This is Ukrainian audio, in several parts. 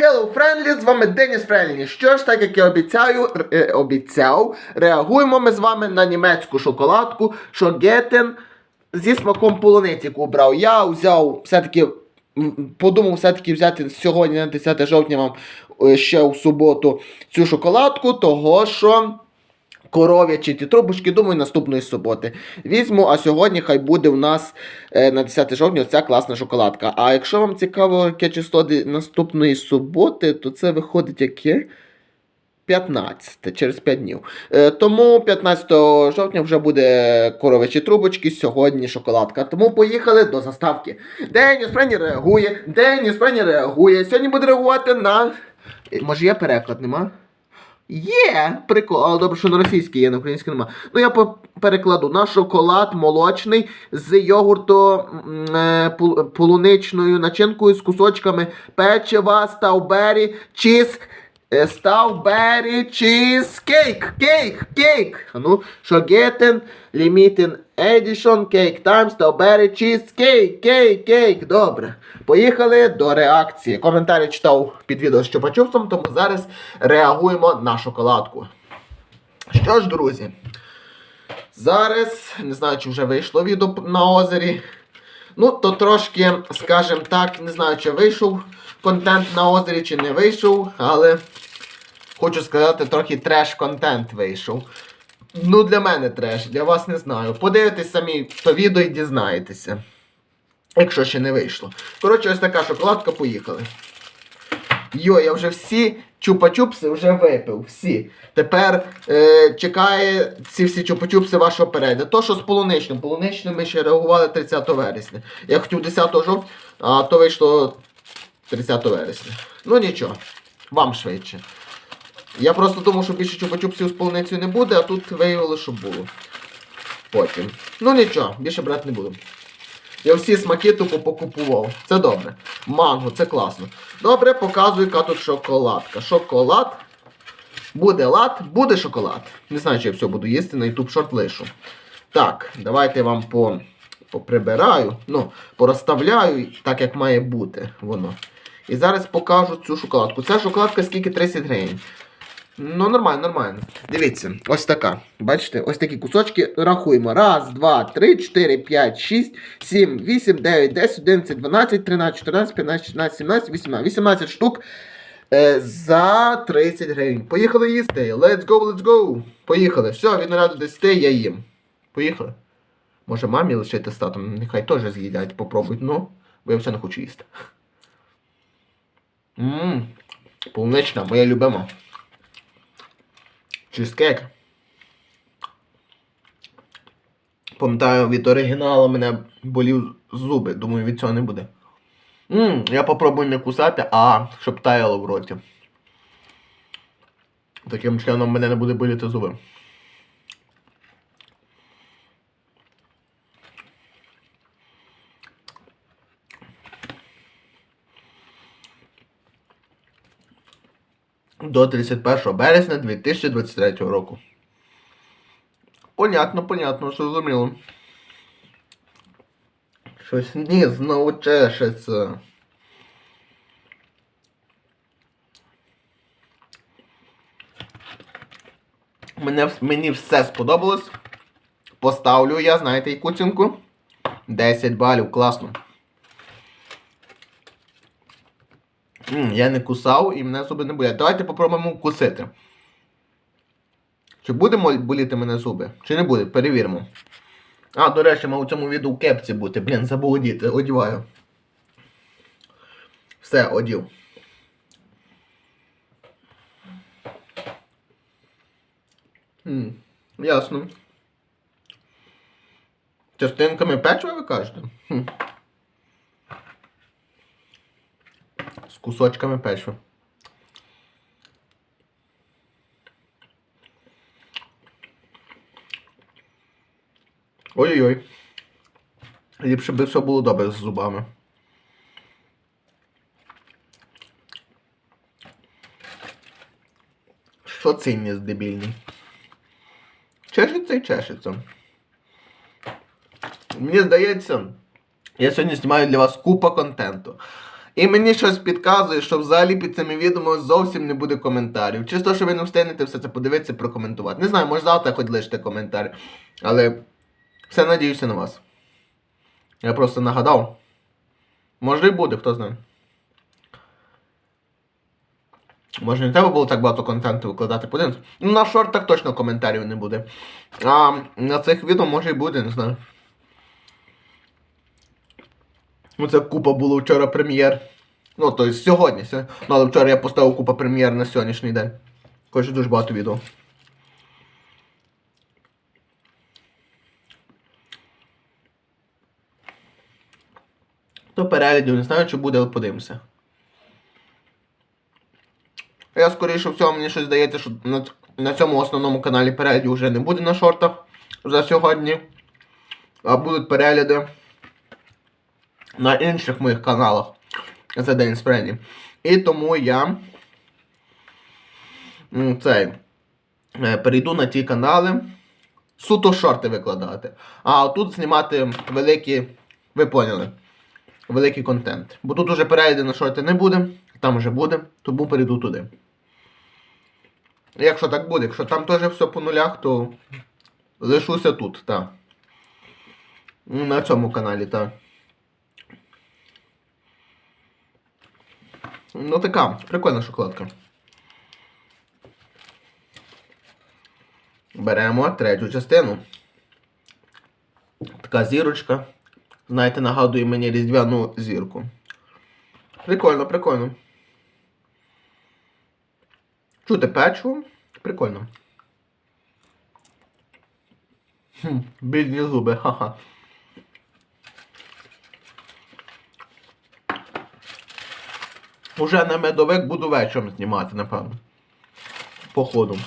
Hello Friendly, з вами Деніс Френлі. Що ж, так як я обіцяю, е, обіцяв, реагуємо ми з вами на німецьку шоколадку Шогетен зі смаком полуниці, яку брав. Я взяв все-таки, подумав все-таки взяти сьогодні на 10 жовтня вам е, ще в суботу цю шоколадку, того що коров'ячі ті трубочки, думаю, наступної суботи. Візьму, а сьогодні хай буде у нас е, на 10 жовтня ця класна шоколадка. А якщо вам цікаво, яке число наступної суботи, то це виходить яке? 15, через 5 днів. Е, тому 15 жовтня вже буде коровичі трубочки, сьогодні шоколадка. Тому поїхали до заставки. Деніс Прені реагує, Деніс Прені реагує. Сьогодні буде реагувати на. Е, Може є переклад, нема? Є! Прикол, але добре, що на російській є, на українській нема. Ну я перекладу на шоколад молочний з йогурту е, полуничною начинкою з кусочками печива, стаубері, чіз. Кейк, кейк, кейк. А ну, шогетен, лімітен едішон, кейк тайм, стаубері чіз кейк, кейк, кейк. Добре. Поїхали до реакції. Коментарі читав під відео з чупа-чупсом, тому зараз реагуємо на шоколадку. Що ж, друзі, зараз, не знаю, чи вже вийшло відео на озері. Ну, то трошки, скажімо так, не знаю, чи вийшов контент на озері, чи не вийшов, але хочу сказати, трохи треш-контент вийшов. Ну, для мене треш, для вас не знаю. Подивитесь самі то відео і дізнаєтеся. Якщо ще не вийшло. Коротше, ось така шоколадка, поїхали. Йо, я вже всі чупа-чупси вже випив. Всі. Тепер е, чекає ці всі чупа-чупси вашого перегляду. То, що з полуничним. Полуничним ми ще реагували 30 вересня. Я хотів 10 жовтня, а то вийшло 30 вересня. Ну нічого, вам швидше. Я просто думав, що більше чупа-чупсів з полуницею не буде, а тут виявилося, що було. Потім. Ну нічого, більше брати не буду. Я всі смаки тупо покупував. Це добре. Манго, це класно. Добре, показую, яка тут шоколадка. Шоколад. Буде лад, буде шоколад. Не знаю, чи я все буду їсти, на YouTube шорт лишу. Так, давайте вам по, поприбираю, ну, порозставляю так, як має бути воно. І зараз покажу цю шоколадку. Ця шоколадка скільки 30 гривень. Ну, нормально, нормально. Дивіться, ось така. Бачите, ось такі кусочки. Рахуємо. Раз, два, три, чотири, п'ять, шість, сім, вісім, дев'ять, десять, одинадцять, дванадцять, тринадцять, чотирнадцять, п'ятнадцять, шістнадцять, сімнадцять, вісімнадцять. 18 штук е, за 30 гривень. Поїхали їсти. Let's go, let's go. Поїхали. Все, від 0 до 10 я їм. Поїхали. Може мамі лишити з нехай теж з'їдять, попробують, ну, бо я все не хочу їсти. Ммм, полунична, моя любима. Чизкейк. Пам'ятаю, від оригіналу мене болів зуби. Думаю, від цього не буде. Ммм, я попробую не кусати, а щоб таяло в роті. Таким чином мене не буде боліти зуби. До 31 березня 2023 року. Понятно, понятно, зрозуміло. Щось ні, знову чешеться. Мене, мені все сподобалось. Поставлю я, знаєте, яку оцінку? 10 балів, класно. Я не кусав і мене зуби не болять. Давайте попробуємо вкусити. Чи буде боліти мене зуби? Чи не буде? Перевіримо. А, до речі, мав у цьому відео в кепці бути. Блін, забув одіти. Одіваю. Все, одів. Хм, ясно. Частинками печива ви кажете? Хм. З кусочками печива. Ой-ой-ой. Ліпше би все було добре з зубами. Що цей ніс дебільний? Чешеться і чешеться. Мені здається, я сьогодні знімаю для вас купа контенту. І мені щось підказує, що взагалі під цими відео зовсім не буде коментарів. Чисто, що ви не встигнете все це подивитися, прокоментувати. Не знаю, може завтра хоч лишите коментар. Але все надіюся на вас. Я просто нагадав. Може і буде, хто знає. Може не треба було так багато контенту викладати подивимось. Ну на шортах точно коментарів не буде. А на цих відео може і буде, не знаю. Ну це купа було вчора прем'єр. Ну, тобто сьогодні. Ну, але вчора я поставив купа прем'єр на сьогоднішній день. Коротше, дуже багато відео. То переглядів, не знаю, чи буде, але подивимося. Я скоріше всього, мені щось здається, що на, на цьому основному каналі переглядів вже не буде на шортах за сьогодні. А будуть перегляди на інших моїх каналах за день спрені. І тому я цей, е, перейду на ті канали суто шорти викладати. А тут знімати великі, ви поняли, великий контент. Бо тут уже перегляди на шорти не буде, там вже буде, тому перейду туди. Якщо так буде, якщо там теж все по нулях, то лишуся тут, так. На цьому каналі, так. Ну така, прикольна шоколадка. Беремо третю частину. Така зірочка. Знаєте, нагадує мені різдвяну зірку. Прикольно, прикольно. Чути печиво? Прикольно. Хм, бідні зуби, ха-ха. Уже на медовик буду вечором знімати, напевно. Походу.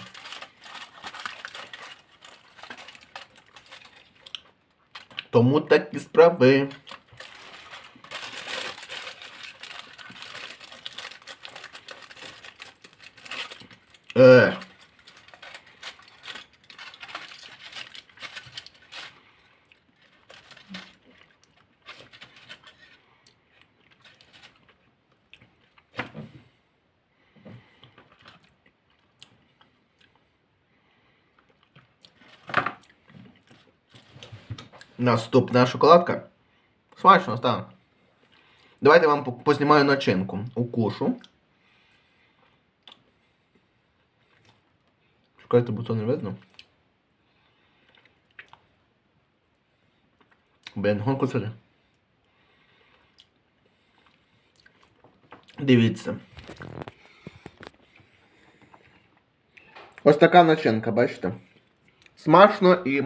Тому такі справи. Е. Наступна шоколадка. Смачно, так. Давайте вам познімаю начинку. Укушу. Чекайте, бо то не видно. Блін, гонку сюди. Дивіться. Ось така начинка, бачите? Смачно і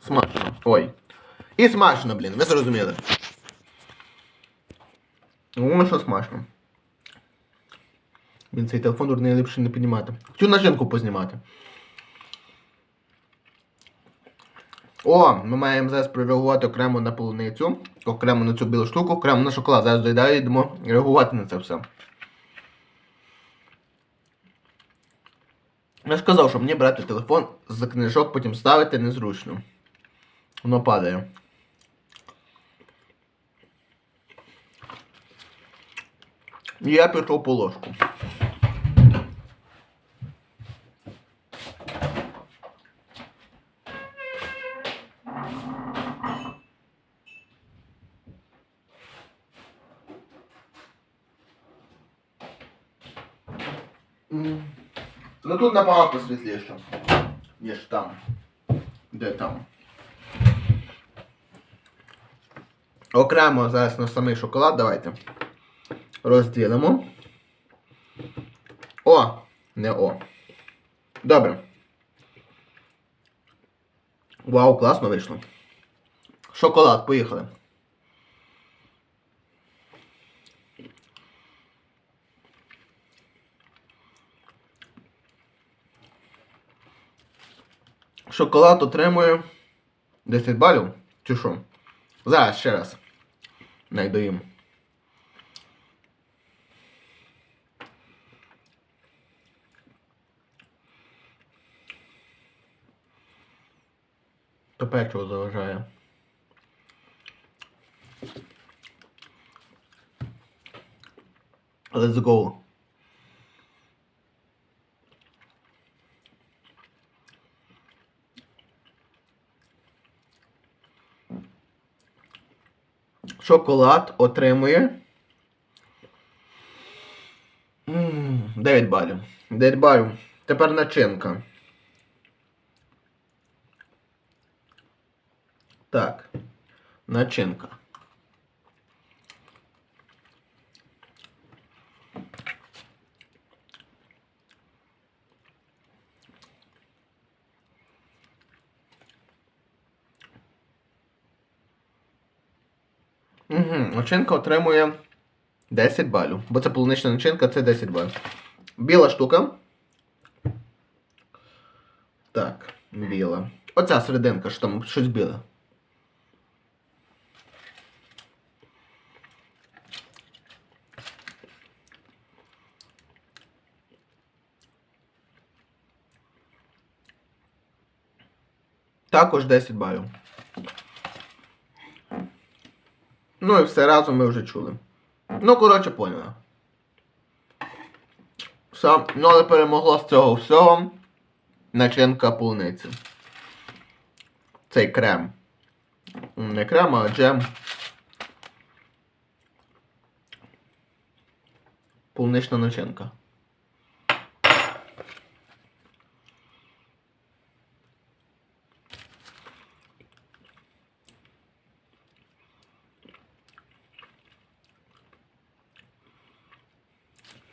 смачно. Ой. І смачно, блін, ви зрозуміли. Воно що смачно. Він цей телефон дурний ліпше не піднімати. Цю начинку познімати. О, ми маємо зараз прореагувати окремо на полуницю, окремо на цю білу штуку, окремо на шоколад. Зараз доїдаю йдемо реагувати на це все. Я ж казав, що мені брати телефон з книжок, потім ставити незручно. Воно падає. Я пішов по ложку. Ну тут набагато світліше, ніж там. Де там. Окремо зараз на самий шоколад давайте. Розділимо. О! Не О. Добре. Вау, класно вийшло. Шоколад, поїхали. Шоколад отримує 10 балів. Чи що? Зараз ще раз. Найду То печиво заважає. Let's go. Шоколад отримує. М, 9 балів. 9 балів. Тепер начинка. Так. Начинка. Угу. Начинка отримує 10 балів. Бо це полунична начинка, це 10 балів. Біла штука. Так, біла. Оця серединка, що там щось біле. Також 10 балів. Ну і все разом ми вже чули. Ну, коротше, поняли. Все, ну але перемогло з цього всього начинка полуниці. Цей крем. Не крем, а джем. Полунична начинка.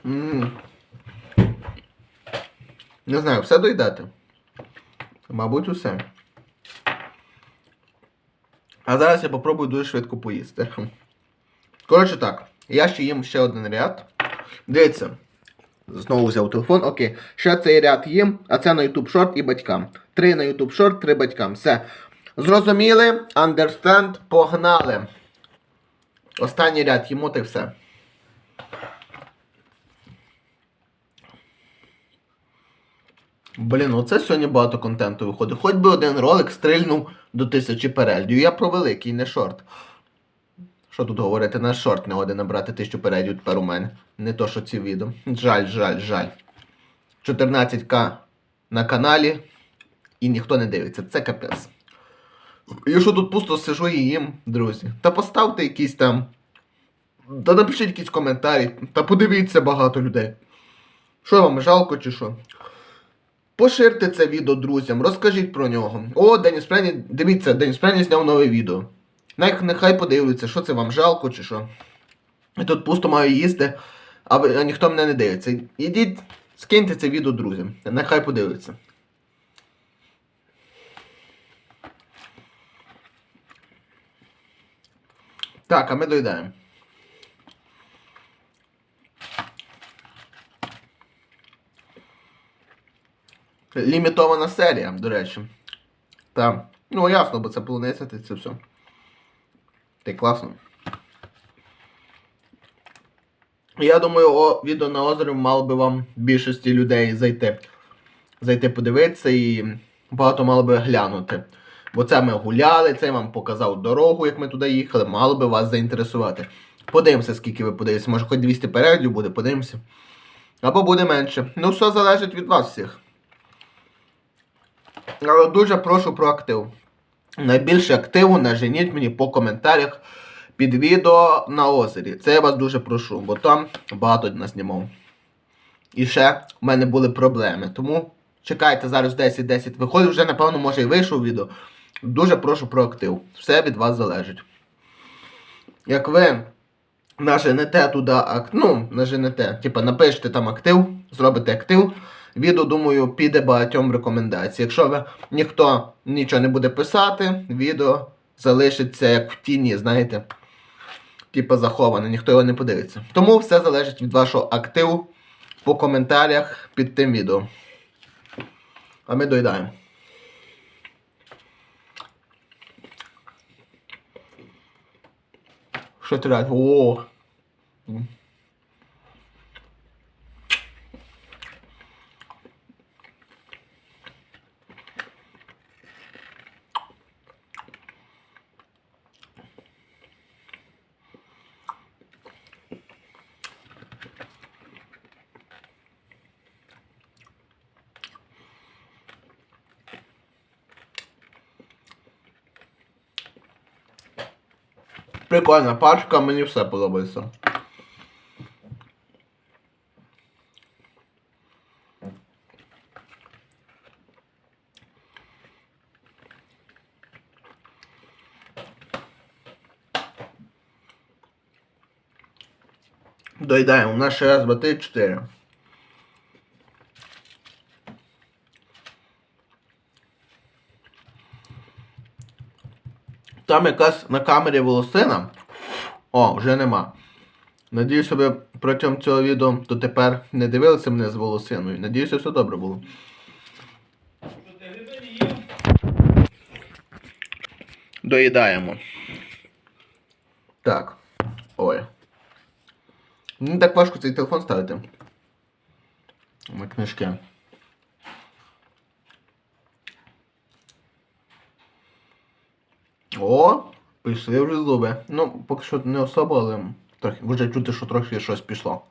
М. Не знаю, все доїдати. Мабуть, усе. А зараз я попробую дуже швидко поїсти. Коротше так, я ще їм ще один ряд. Дивіться. Знову взяв телефон. Окей. Ще цей ряд їм, а це на YouTube Short і батькам. Три на YouTube Short, три батькам. Все. Зрозуміли? Understand? Погнали. Останній ряд їмо та й все. Блін, оце сьогодні багато контенту виходить. Хоч би один ролик стрільнув до тисячі переглядів. Я про великий, не шорт. Що тут говорити, на шорт не годи набрати тисячу переглядів тепер у мене. Не то, що ці відео. Жаль, жаль, жаль. 14к на каналі і ніхто не дивиться. Це капець. Я що тут пусто сижу і їм, друзі. Та поставте якісь там. Та напишіть якісь коментарі. Та подивіться багато людей. Що вам жалко чи що? Поширте це відео друзям, розкажіть про нього. О, Деніс Прені, дивіться, Деніс Прені зняв нове відео. Нехай подивляться, що це вам жалко чи що. Я тут пусто маю їсти, а, ви, а ніхто мене не дивиться. Ідіть, скиньте це відео друзям. Нехай подивляться. Так, а ми доїдаємо. Лімітована серія, до речі. Та. Ну, ясно, бо це полуниця, це все. Та й класно. Я думаю, о, відео на озері мало би вам більшості людей зайти. Зайти подивитися і багато мало би глянути. Бо це ми гуляли, це я вам показав дорогу, як ми туди їхали, мало би вас заінтересувати. Подивимося, скільки ви подивитесь. Може хоч 200 переглядів буде, подивимося. Або буде менше. Ну, все залежить від вас всіх. Але дуже прошу про актив. Найбільше активу наженіть мені по коментарях під відео на озері. Це я вас дуже прошу, бо там багато наснімав. І ще в мене були проблеми. Тому чекайте, зараз 10-10 виходить, вже напевно може і вийшов відео. Дуже прошу про актив. Все від вас залежить. Як ви наженете туди ну, наженете, типа напишете там актив, зробите актив. Відео, думаю, піде багатьом рекомендацій. Якщо ви ніхто нічого не буде писати, відео залишиться як в тіні, знаєте. Типа заховане, ніхто його не подивиться. Тому все залежить від вашого активу по коментарях під тим відео. А ми доїдаємо. Що ти? О! Прикольна пачка, мені все подобається. Доїдаємо. У нас ще раз, два, три, чотири. Там якась на камері волосина. О, вже нема. Надіюся, ви протягом цього відео дотепер не дивилися мене з волосиною. Надіюся, все добре було. Доїдаємо. Так. Ой. Не так важко цей телефон ставити. На книжки. О, пішли вже зуби. Ну, поки що не особо, але трохи, вже чути, що трохи щось пішло.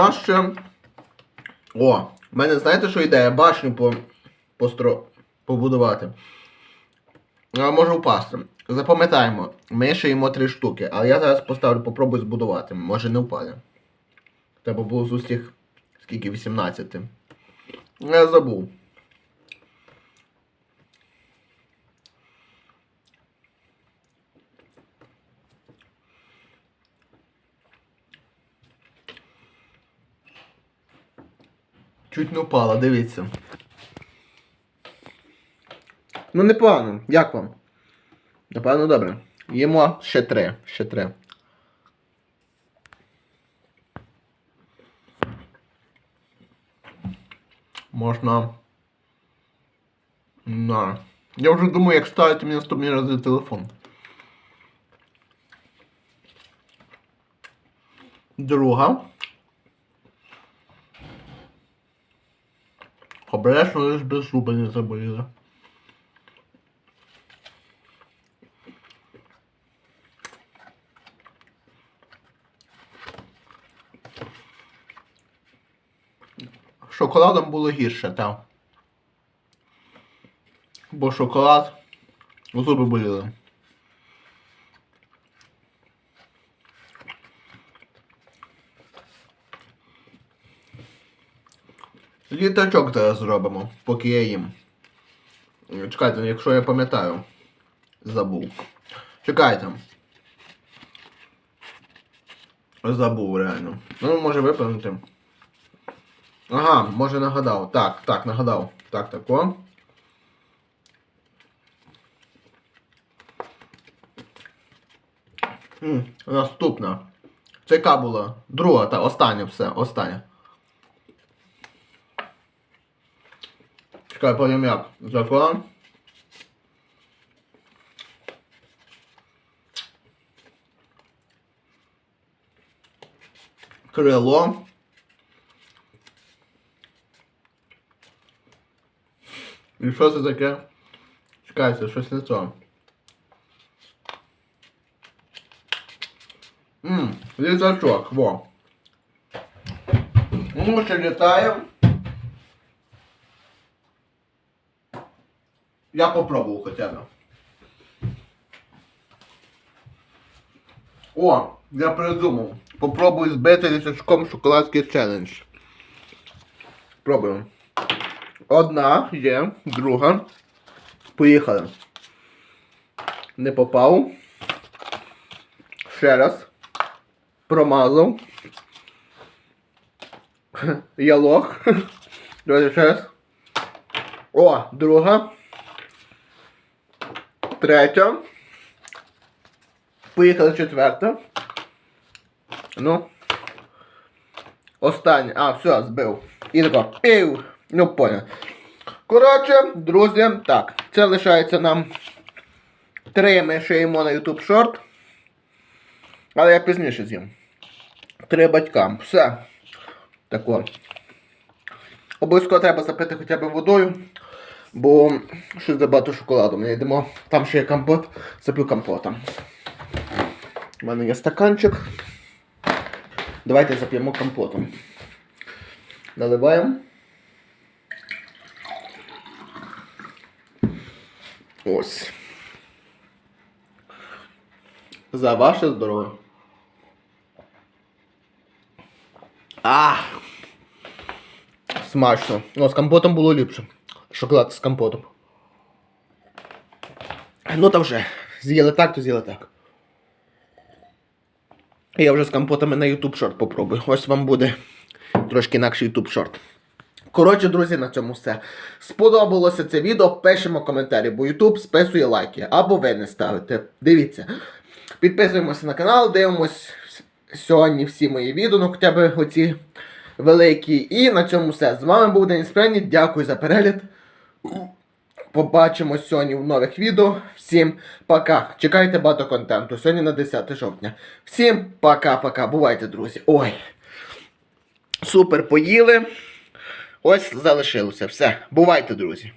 Нас ще. О, в мене знаєте, що ідея? Башню по... постро... побудувати. А може впасти. Запам'ятаємо, ми ще їмо три штуки, але я зараз поставлю, попробую збудувати. Може не впаде. Треба було з усіх скільки 18. Я забув. Чуть не впала, дивіться. Ну непогано. Як вам? Напевно, добре. Їмо ще три. Ще три. Можна. На. Я вже думаю, як ставити мені наступні рази телефон. Друга. Обережно лиш без зуба не заболіли. Шоколадом було гірше, так. Бо шоколад зуби боліли. Літачок зараз зробимо, поки я їм. Чекайте, якщо я пам'ятаю. Забув. Чекайте. Забув реально. Ну, може виповнити. Ага, може нагадав. Так, так, нагадав. Так, тако. М, Наступна. Це яка була? Друга, та остання все, остання. Чекай, потім як? Закон. Крило. І що це таке? Чекайте, щось не то. Ммм, літачок, во. Ну, ще літаємо. Я попробую хотя бы. О, я придумав. Попробую збити літачком шоколадський челендж. Пробуємо. Одна є, друга. Поїхали. Не попав. Ще раз. Промазав. Я лох. Ще раз. О, друга. Третя. Поїхали четверта. Ну. Остання. А, все, збив. І тако. Пів. Ну, понял. Коротше, друзі, так. Це лишається нам. Три ми ще їмо на YouTube Short. Але я пізніше з'їм. Три батькам. Все. Тако. Обов'язково треба запити хоча б водою, бо щось забагато шоколаду. Ми йдемо. Там ще є компот, запив компотом. У мене є стаканчик. Давайте зап'ємо компотом. Наливаємо. Ось. За ваше здоров'я. А! Смачно. Ну, з компотом було ліпше. Шоколад з компотом. Ну там вже. З'їли так, то з'їли так. Я вже з компотами на YouTube шорт попробую. Ось вам буде трошки інакший YouTube шорт. Коротше, друзі, на цьому все. Сподобалося це відео, пишемо коментарі, бо YouTube списує лайки. Або ви не ставите. Дивіться. Підписуємося на канал, дивимось сьогодні всі мої відео, ну хоча б оці великі. І на цьому все. З вами був Денис Прені. Дякую за перегляд. Побачимось сьогодні в нових відео. Всім пока. Чекайте багато контенту. Сьогодні на 10 жовтня. Всім пока-пока. Бувайте, друзі. Ой. Супер поїли. Ось залишилося. Все. Бувайте, друзі.